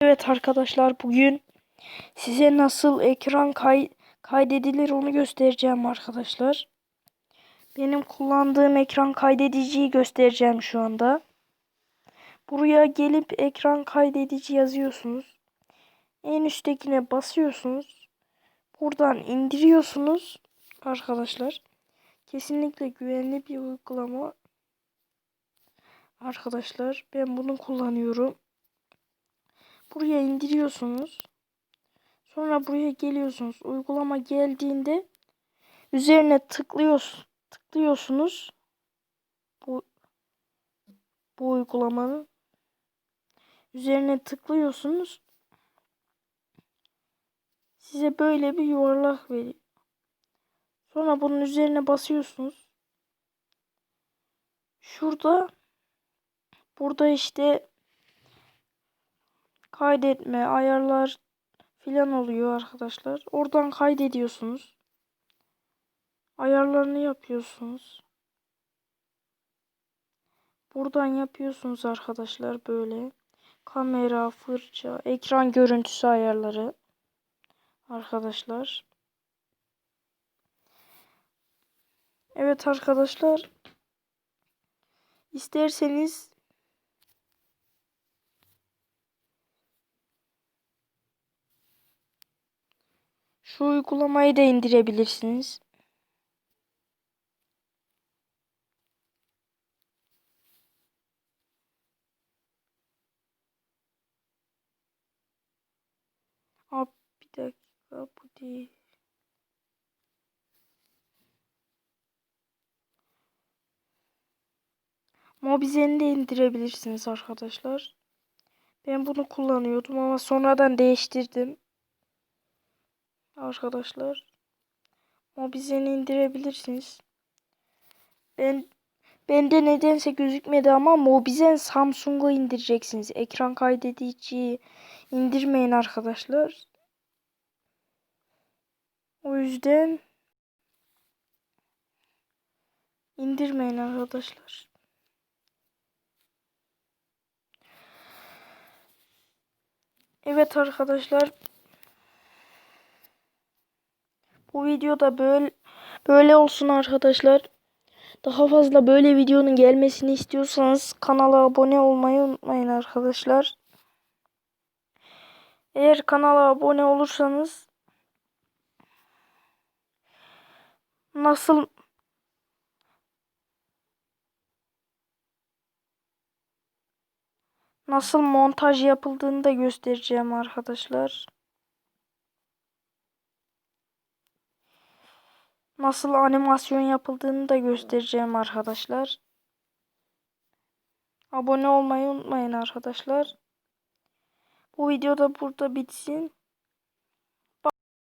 Evet arkadaşlar bugün size nasıl ekran kay kaydedilir onu göstereceğim arkadaşlar. Benim kullandığım ekran kaydediciyi göstereceğim şu anda. Buraya gelip ekran kaydedici yazıyorsunuz. En üsttekine basıyorsunuz. Buradan indiriyorsunuz arkadaşlar. Kesinlikle güvenli bir uygulama. Arkadaşlar ben bunu kullanıyorum. Buraya indiriyorsunuz. Sonra buraya geliyorsunuz. Uygulama geldiğinde üzerine tıklıyorsunuz. Tıklıyorsunuz. Bu bu uygulamanın üzerine tıklıyorsunuz. Size böyle bir yuvarlak veriyor. Sonra bunun üzerine basıyorsunuz. Şurada burada işte kaydetme, ayarlar filan oluyor arkadaşlar. Oradan kaydediyorsunuz. Ayarlarını yapıyorsunuz. Buradan yapıyorsunuz arkadaşlar böyle. Kamera, fırça, ekran görüntüsü ayarları. Arkadaşlar. Evet arkadaşlar. İsterseniz Şu uygulamayı da indirebilirsiniz. Abi bir dakika bu değil. Mobizen'i de indirebilirsiniz arkadaşlar. Ben bunu kullanıyordum ama sonradan değiştirdim arkadaşlar. Mobizen'i indirebilirsiniz. Ben bende nedense gözükmedi ama Mobizen Samsung'u indireceksiniz. Ekran kaydediciyi indirmeyin arkadaşlar. O yüzden indirmeyin arkadaşlar. Evet arkadaşlar Bu videoda böyle böyle olsun arkadaşlar. Daha fazla böyle videonun gelmesini istiyorsanız kanala abone olmayı unutmayın arkadaşlar. Eğer kanala abone olursanız nasıl nasıl montaj yapıldığını da göstereceğim arkadaşlar. Nasıl animasyon yapıldığını da göstereceğim arkadaşlar. Abone olmayı unutmayın arkadaşlar. Bu videoda burada bitsin.